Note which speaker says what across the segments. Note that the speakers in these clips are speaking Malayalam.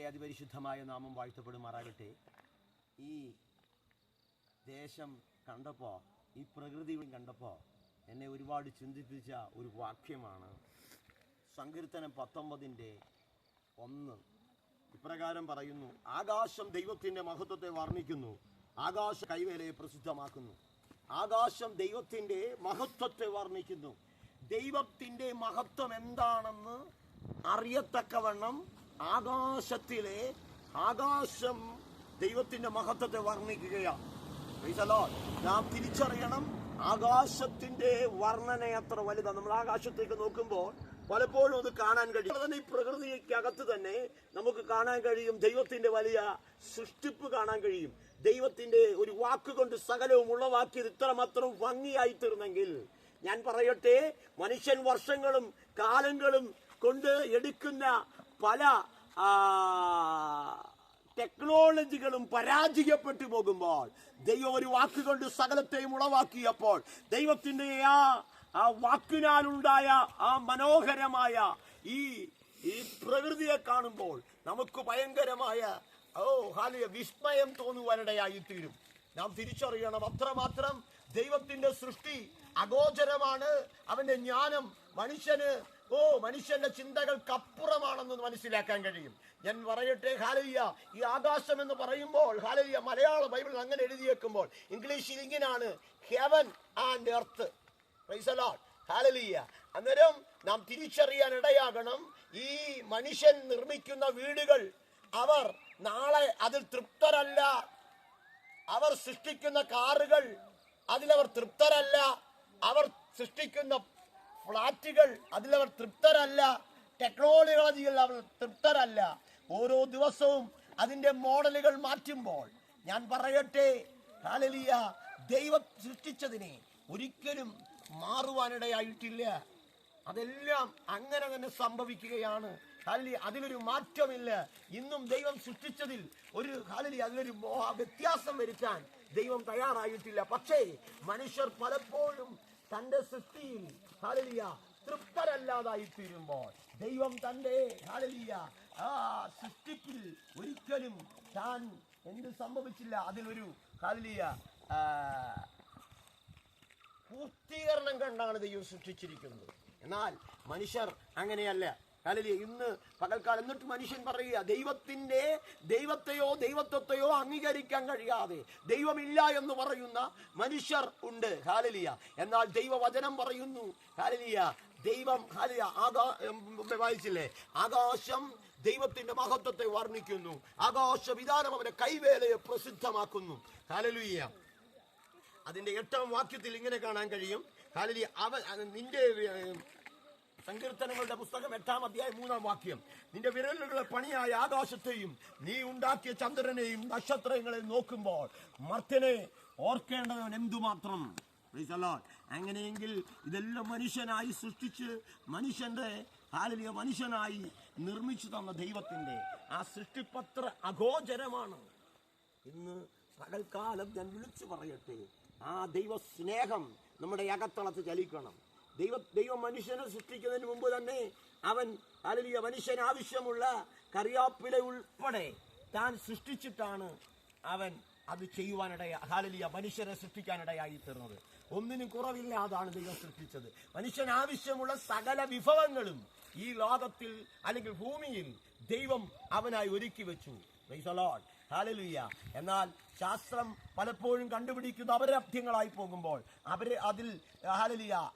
Speaker 1: ദൈവത്തിന്റെ അതിപരിശുദ്ധമായ നാമം വാഴ്ത്തപ്പെടുമാറാകട്ടെ. ഈ ദേശം കണ്ടപ്പോൾ ഈ പ്രകൃതി കണ്ടപ്പോൾ എന്നെ ഒരുപാട് ചിന്തിപ്പിച്ച ഒരു വാക്യമാണ്. സങ്കീർത്തനം പത്തൊമ്പതിന്റെ ഒന്ന്. ഇപ്രകാരം പറയുന്നു ആകാശം ദൈവത്തിന്റെ മഹത്വത്തെ വർണിക്കുന്നു ആകാശ കൈവേലയെ പ്രസിദ്ധമാക്കുന്നു. ആകാശം ദൈവത്തിന്റെ മഹത്വത്തെ വർണിക്കുന്നു. ദൈവത്തിന്റെ മഹത്വം എന്താണെന്ന് അറിയത്തക്കവണ്ണം ആകാശത്തിലെ ആകാശം ദൈവത്തിന്റെ മഹത്വത്തെ വർണിക്കുകയാണ് നാം തിരിച്ചറിയണം ആകാശത്തിന്റെ വർണന എത്ര വലുതാണ് നമ്മൾ ആകാശത്തേക്ക് നോക്കുമ്പോൾ പലപ്പോഴും അത് കാണാൻ കഴിയും. തന്നെ ഈ പ്രകൃതിക്കകത്ത് തന്നെ നമുക്ക് കാണാൻ കഴിയും ദൈവത്തിന്റെ വലിയ സൃഷ്ടിപ്പ് കാണാൻ കഴിയും. ദൈവത്തിന്റെ ഒരു വാക്കുകൊണ്ട് സകലവും ഉളവാക്കിയത് ഇത്രമാത്രം ഭംഗിയായി തീർന്നെങ്കിൽ ഞാൻ പറയട്ടെ മനുഷ്യൻ വർഷങ്ങളും കാലങ്ങളും കൊണ്ട് എടുക്കുന്ന പല ടെക്നോളജികളും പരാജയപ്പെട്ടു പോകുമ്പോൾ ദൈവം ഒരു വാക്കുകൊണ്ട് സകലത്തെയും ഉളവാക്കിയപ്പോൾ ദൈവത്തിന്റെ ആ ആ വാക്കിനാലുണ്ടായ ആ മനോഹരമായ ഈ ഈ പ്രകൃതിയെ കാണുമ്പോൾ നമുക്ക് ഭയങ്കരമായ ഓ ഹാലിയ വിസ്മയം തോന്നുവാനിടയായി തീരും നാം തിരിച്ചറിയണം. അത്രമാത്രം ദൈവത്തിന്റെ സൃഷ്ടി അഗോചരമാണ്. അവന്റെ ജ്ഞാനം മനുഷ്യന് ഓ മനുഷ്യന്റെ ചിന്തകൾക്കപ്പുറമാണെന്ന് മനസ്സിലാക്കാൻ കഴിയും. ഞാൻ പറയട്ടെ ഹാലയ്യ ഈ ആകാശം എന്ന് പറയുമ്പോൾ ഹാലയ്യ മലയാള ബൈബിൾ അങ്ങനെ എഴുതിയേക്കുമ്പോൾ ഇംഗ്ലീഷിൽ ഇങ്ങനെയാണ് ഹെവൻ ആൻഡ് എർത്ത് ഹാലലിയ. അന്നേരം നാം തിരിച്ചറിയാൻ ഇടയാകണം ഈ മനുഷ്യൻ നിർമ്മിക്കുന്ന വീടുകൾ അവർ നാളെ അതിൽ തൃപ്തരല്ല. അവർ സൃഷ്ടിക്കുന്ന കാറുകൾ അതിലവർ തൃപ്തരല്ല. അവർ സൃഷ്ടിക്കുന്ന ഫ്ലാറ്റുകൾ അതിലവർ തൃപ്തരല്ല ടെക്നോളജികളിൽ അവർ തൃപ്തരല്ല. ഓരോ ദിവസവും അതിന്റെ മോഡലുകൾ മാറ്റുമ്പോൾ ഞാൻ പറയട്ടെ ഹാലലിയ ദൈവം സൃഷ്ടിച്ചതിനെ ഒരിക്കലും മാറുവാനിടയായിട്ടില്ല. അതെല്ലാം അങ്ങനെ തന്നെ സംഭവിക്കുകയാണ്. ഹാലലി അതിലൊരു മാറ്റമില്ല. ഇന്നും ദൈവം സൃഷ്ടിച്ചതിൽ ഒരു ഹാലലി അതിലൊരു വ്യത്യാസം വരുത്താൻ ദൈവം തയ്യാറായിട്ടില്ല. പക്ഷേ മനുഷ്യർ പലപ്പോഴും തന്റെ സൃഷ്ടിയിൽ തൃപ്തരല്ലാതായി തീരുമ്പോൾ ദൈവം തന്റെ ഹാലലിയ ആ സൃഷ്ടിപ്പിൽ ഒരിക്കലും താൻ എന്ത് സംഭവിച്ചില്ല. അതിലൊരു ഹാലലിയ പൂർത്തീകരണം കണ്ടാണ് ദൈവം സൃഷ്ടിച്ചിരിക്കുന്നത്. എന്നാൽ മനുഷ്യർ അങ്ങനെയല്ല. കാലലി ഇന്ന് പകൽക്കാലം എന്നിട്ട് മനുഷ്യൻ പറയുക ദൈവത്തിന്റെ ദൈവത്തെയോ ദൈവത്വത്തെയോ അംഗീകരിക്കാൻ കഴിയാതെ ദൈവമില്ല എന്ന് പറയുന്ന മനുഷ്യർ ഉണ്ട്. ഹാലലിയ എന്നാൽ ദൈവവചനം പറയുന്നു ഹാലലിയ ദൈവം ഹാലിയ ആകാ വായിച്ചില്ലേ? ആകാശം ദൈവത്തിന്റെ മഹത്വത്തെ വർണിക്കുന്നു. ആകാശ വിധാനം അവന്റെ കൈവേലയെ പ്രസിദ്ധമാക്കുന്നു. ഹാലലുയ്യ അതിന്റെ എട്ടാം വാക്യത്തിൽ ഇങ്ങനെ കാണാൻ കഴിയും. ഹാലലി അവൻ നിന്റെ സങ്കീർത്തനങ്ങളുടെ പുസ്തകം എട്ടാം അധ്യായം മൂന്നാം വാക്യം. നിന്റെ വിരലുകളെ പണിയായ ആകാശത്തെയും നീ ഉണ്ടാക്കിയ ചന്ദ്രനെയും നക്ഷത്രങ്ങളെയും നോക്കുമ്പോൾ മർത്യനെ ഓർക്കേണ്ടവൻ എന്തുമാത്രം. അങ്ങനെയെങ്കിൽ ഇതെല്ലാം മനുഷ്യനായി സൃഷ്ടിച്ച് മനുഷ്യന്റെ ഹാലിയ മനുഷ്യനായി നിർമ്മിച്ചു തന്ന ദൈവത്തിന്റെ ആ സൃഷ്ടിപ്പത്ര അഗോചരമാണ്. ഇന്ന് പകൽക്കാലം ഞാൻ വിളിച്ചു പറയട്ടെ ആ ദൈവ സ്നേഹം നമ്മുടെ അകത്തളത്ത് ചലിക്കണം. ദൈവ ദൈവം മനുഷ്യനെ സൃഷ്ടിക്കുന്നതിന് മുമ്പ് തന്നെ അവൻ അലലിയ മനുഷ്യന് ആവശ്യമുള്ള കറിയാപ്പില ഉൾപ്പെടെ താൻ സൃഷ്ടിച്ചിട്ടാണ് അവൻ അത് ചെയ്യുവാനിടയ ഹാലലിയ മനുഷ്യരെ സൃഷ്ടിക്കാനിടയായി തീർന്നത്. ഒന്നിനും കുറവില്ലാതാണ് ദൈവം സൃഷ്ടിച്ചത്. മനുഷ്യൻ ആവശ്യമുള്ള സകല വിഭവങ്ങളും ഈ ലോകത്തിൽ അല്ലെങ്കിൽ ഭൂമിയിൽ ദൈവം അവനായി ഒരുക്കി വെച്ചു. Hallelujah. എന്നാൽ ശാസ്ത്രം പലപ്പോഴും കണ്ടുപിടിക്കുന്ന അപരാധ്യങ്ങളായി പോകുമ്പോൾ അവർ അതിൽ ഹാലലിയ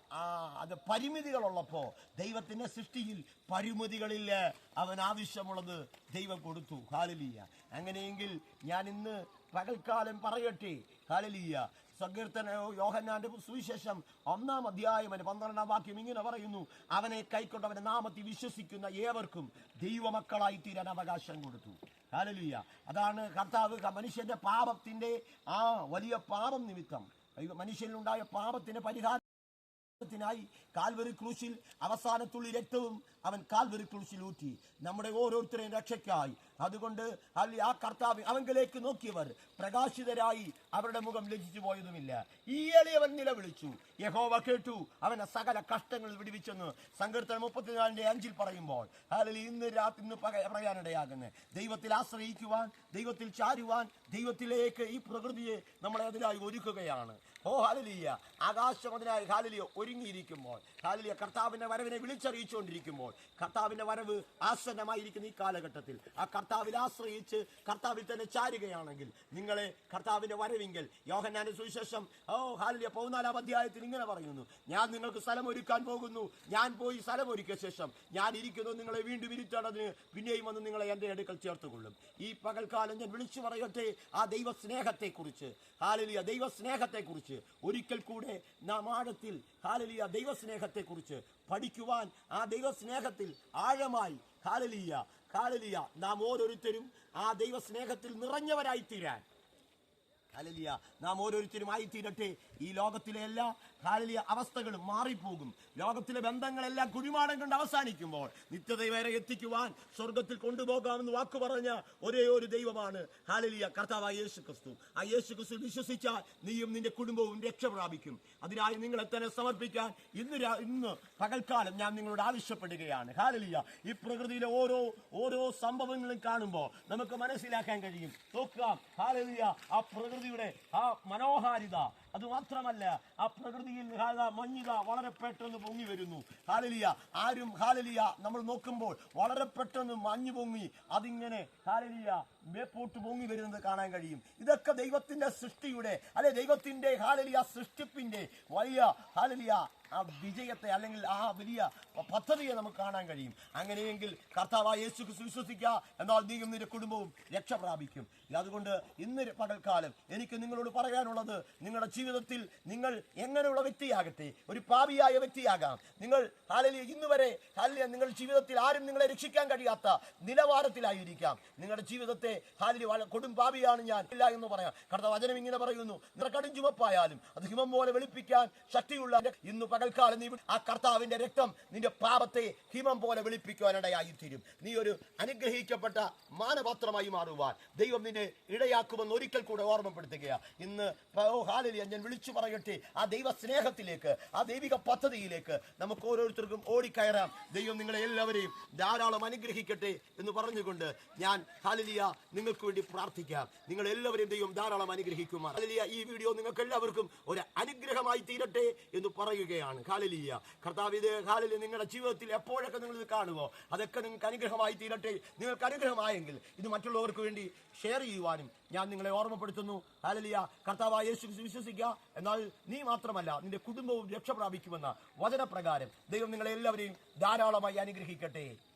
Speaker 1: അത് പരിമിതികളുള്ളപ്പോൾ ദൈവത്തിന്റെ സൃഷ്ടിയിൽ പരിമിതികളിൽ അവൻ ആവശ്യമുള്ളത് ദൈവം കൊടുത്തു. ഹാലലിയ. അങ്ങനെയെങ്കിൽ ഞാൻ ഇന്ന് പകൽക്കാലം പറയട്ടെ. ഹാലലിയ. സങ്കീർത്തന യോഹന്നാന്റെ സുവിശേഷം ഒന്നാം അധ്യായം പന്ത്രണ്ടാം വാക്യം ഇങ്ങനെ പറയുന്നു. അവനെ കൈക്കൊണ്ട് അവന്റെ നാമത്തിൽ വിശ്വസിക്കുന്ന ഏവർക്കും ദൈവമക്കളായി തീരാൻ അവകാശം കൊടുത്തു. ഹാലലിയ അതാണ് കർത്താവ് മനുഷ്യന്റെ പാപത്തിന്റെ ആ വലിയ പാപം നിമിത്തം. മനുഷ്യനിലുണ്ടായ പാപത്തിന്റെ പരിഹാരം ത്തിനായി കാൽവരി ക്രൂശിൽ അവസാനത്തുള്ളി രക്തവും അവൻ കാൽവരി ക്രൂശിൽ ഊറ്റി. നമ്മുടെ ഓരോരുത്തരെയും രക്ഷയ്ക്കായി അതുകൊണ്ട് അല്ലെ ആ കർത്താവ് അവങ്കിലേക്ക് നോക്കിയവർ പ്രകാശിതരായി അവരുടെ മുഖം ലജിച്ചു പോയതുമില്ല. ഈ എളിയവൻ നിലവിളിച്ചു. യഹോവ കേട്ടു. അവനെ സകല കഷ്ടങ്ങൾ വിടുവിച്ചെന്ന് സങ്കീർത്തനം മുപ്പത്തിനാലിന്റെ അഞ്ചിൽ പറയുമ്പോൾ അല്ലെങ്കിൽ ഇന്ന് രാത്രി ഇന്ന് പറയാനിടയാകുന്നത് ദൈവത്തിൽ ആശ്രയിക്കുവാൻ ദൈവത്തിൽ ചാരുവാൻ ദൈവത്തിലേക്ക് ഈ പ്രകൃതിയെ നമ്മളെ അതിനായി ഒരുക്കുകയാണ്. ഓ ഹാലലിയ ആകാശം അതിനായി ഹാലലിയ ഒരുങ്ങിയിരിക്കുമ്പോൾ ഹാലലിയ കർത്താവിന്റെ വരവിനെ വിളിച്ചറിയിച്ചുകൊണ്ടിരിക്കുമ്പോൾ കർത്താവിന്റെ വരവ് ആസന്നമായിരിക്കുന്ന ഈ കാലഘട്ടത്തിൽ ആ കർത്താവിൽ ആശ്രയിച്ച് കർത്താവിൽ തന്നെ ചാരുകയാണെങ്കിൽ നിങ്ങളെ കർത്താവിന്റെ വരവിങ്കൽ. യോഹന്നാന്റെ സുവിശേഷം. ഓ ഹാലിയ പതിനാലാം അധ്യായത്തിൽ ഇങ്ങനെ പറയുന്നു. ഞാൻ നിങ്ങൾക്ക് സ്ഥലം ഒരുക്കാൻ പോകുന്നു. ഞാൻ പോയി സ്ഥലം ഒരുക്കിയ ശേഷം ഞാൻ ഇരിക്കുന്നു നിങ്ങളെ വീണ്ടും ഇരുത്തേണ്ടതിന് പിന്നെയും വന്ന് നിങ്ങളെ എന്റെ അടുക്കൽ ചേർത്തുകൊള്ളും. ഈ പകൽക്കാലം ഞാൻ വിളിച്ചു പറയട്ടെ ആ ദൈവ സ്നേഹത്തെക്കുറിച്ച് ഹാലലിയ. ദൈവ സ്നേഹത്തെക്കുറിച്ച് ഒരിക്കൽ കൂടെ നാം ആഴത്തിൽ ഹാലലിയ ദൈവ സ്നേഹത്തെക്കുറിച്ച് പഠിക്കുവാൻ ആ ദൈവ സ്നേഹത്തിൽ ആഴമായി ഹാലലിയ ഹാലലിയ. നാം ഓരോരുത്തരും ആ ദൈവ സ്നേഹത്തിൽ നിറഞ്ഞവരായി തീരാൻ ഹാലലിയ നാം ഓരോരുത്തരും ആയിത്തീരട്ടെ. ഈ ലോകത്തിലെ എല്ലാ ഹാലലിയ അവസ്ഥകളും മാറിപ്പോകും. ലോകത്തിലെ ബന്ധങ്ങളെല്ലാം കുഴിമാടം കൊണ്ട് അവസാനിക്കുമ്പോൾ നിത്യത വരെ എത്തിക്കുവാൻ സ്വർഗത്തിൽ കൊണ്ടുപോകാമെന്ന് വാക്ക് പറഞ്ഞ ഒരേ ഒരു ദൈവമാണ് ഹാലലിയ കർത്താവായ യേശു ക്രിസ്തു ആ യേശു ക്രിസ്തു വിശ്വസിച്ചാൽ നീയും നിന്റെ കുടുംബവും രക്ഷ പ്രാപിക്കും. അതിനായി നിങ്ങളെ തന്നെ സമർപ്പിക്കാൻ ഇന്ന് ഇന്ന് പകൽക്കാലം ഞാൻ നിങ്ങളോട് ആവശ്യപ്പെടുകയാണ്. ഹാലലിയ ഈ പ്രകൃതിയിലെ ഓരോ ഓരോ സംഭവങ്ങളും കാണുമ്പോൾ നമുക്ക് മനസ്സിലാക്കാൻ കഴിയും. നോക്കാം. ഹാലലിയ ആ പ്രകൃതിയുടെ ആ മനോഹാരിത. അത് മാത്രമല്ല ആ പ്രകൃതിയിൽ മഞ്ഞിത വളരെ പെട്ടെന്ന് പൊങ്ങി വരുന്നു. ഹാലലിയ. ആരും ഹാലലിയ നമ്മൾ നോക്കുമ്പോൾ വളരെ പെട്ടെന്ന് മഞ്ഞ് പൊങ്ങി അതിങ്ങനെ ഹാലലിയ മേപ്പോട്ട് പൊങ്ങി വരുന്നത് കാണാൻ കഴിയും. ഇതൊക്കെ ദൈവത്തിന്റെ സൃഷ്ടിയുടെ അല്ലെ ദൈവത്തിന്റെ ഹാലലിയ സൃഷ്ടിപ്പിന്റെ വലിയ ഹാലലിയ ആ വിജയത്തെ അല്ലെങ്കിൽ ആ വലിയ പദ്ധതിയെ നമുക്ക് കാണാൻ കഴിയും. അങ്ങനെയെങ്കിൽ കർത്താവായ യേശു വിശ്വസിക്കുക. എന്നാൽ നീയും നിന്റെ കുടുംബവും രക്ഷ പ്രാപിക്കും. അതുകൊണ്ട് ഇന്ന് പകൽക്കാലം എനിക്ക് നിങ്ങളോട് പറയാനുള്ളത് നിങ്ങളുടെ ജീവിതത്തിൽ നിങ്ങൾ എങ്ങനെയുള്ള വ്യക്തിയാകട്ടെ ഒരു പാപിയായ വ്യക്തിയാകാം. നിങ്ങൾ ഹാലലി ഇന്ന് വരെ ഹാലലി ജീവിതത്തിൽ ആരും നിങ്ങളെ രക്ഷിക്കാൻ കഴിയാത്ത നിലവാരത്തിലായിരിക്കാം. നിങ്ങളുടെ ജീവിതത്തെ ഹാലലി കൊടും പാപിയാണ് ഞാൻ. ഇല്ല എന്ന് പറയാം. കടത്ത വചനം ഇങ്ങനെ പറയുന്നു. നിറക്കടും കടും ചുമപ്പായാലും അത് ഹിമം പോലെ വെളുപ്പിക്കാൻ ശക്തിയുള്ള ഇന്ന് പകൽക്കാലം നീ ആ കർത്താവിന്റെ രക്തം നിന്റെ പാപത്തെ ഹിമം പോലെ വെളുപ്പിക്കുവാനിടയായി തീരും നീ ഒരു അനുഗ്രഹിക്കപ്പെട്ട മാനപാത്രമായി മാറുവാൻ. ദൈവം നിന്നെ ഇടയാക്കുമെന്ന് ഒരിക്കൽ കൂടെ ഓർമ്മപ്പെടുത്തുക ഇന്ന് ഞാൻ വിളിച്ചു പറയട്ടെ. ആ ദൈവ സ്നേഹത്തിലേക്ക് ആ ദൈവിക പദ്ധതിയിലേക്ക് നമുക്ക് ഓരോരുത്തർക്കും ഓടിക്കയറാം. ദൈവം നിങ്ങളെ എല്ലാവരെയും ധാരാളം അനുഗ്രഹിക്കട്ടെ എന്ന് പറഞ്ഞുകൊണ്ട് ഞാൻ ഹാലലിയ നിങ്ങൾക്ക് വേണ്ടി പ്രാർത്ഥിക്കാം. നിങ്ങൾ എല്ലാവരെയും ദൈവം ധാരാളം അനുഗ്രഹിക്കുമാർ ഹാലലിയ ഈ വീഡിയോ നിങ്ങൾക്ക് എല്ലാവർക്കും ഒരു അനുഗ്രഹമായി തീരട്ടെ എന്ന് പറയുകയാണ്. ഹാലലിയ. കർത്താവ് ഇത് ഹാലലിയ നിങ്ങളുടെ ജീവിതത്തിൽ എപ്പോഴൊക്കെ നിങ്ങൾ ഇത് കാണുമോ അതൊക്കെ നിങ്ങൾക്ക് അനുഗ്രഹമായി തീരട്ടെ. നിങ്ങൾക്ക് അനുഗ്രഹമായെങ്കിൽ ഇത് മറ്റുള്ളവർക്ക് വേണ്ടി ഷെയർ ചെയ്യുവാനും ഞാൻ നിങ്ങളെ ഓർമ്മപ്പെടുത്തുന്നു. ഹാലലിയ. കർത്താവായ യേശു വിശ്വസിക്കുക. എന്നാൽ നീ മാത്രമല്ല നിന്റെ കുടുംബവും രക്ഷ പ്രാപിക്കുമെന്ന വചനപ്രകാരം ദൈവം നിങ്ങളെ എല്ലാവരെയും ധാരാളമായി അനുഗ്രഹിക്കട്ടെ.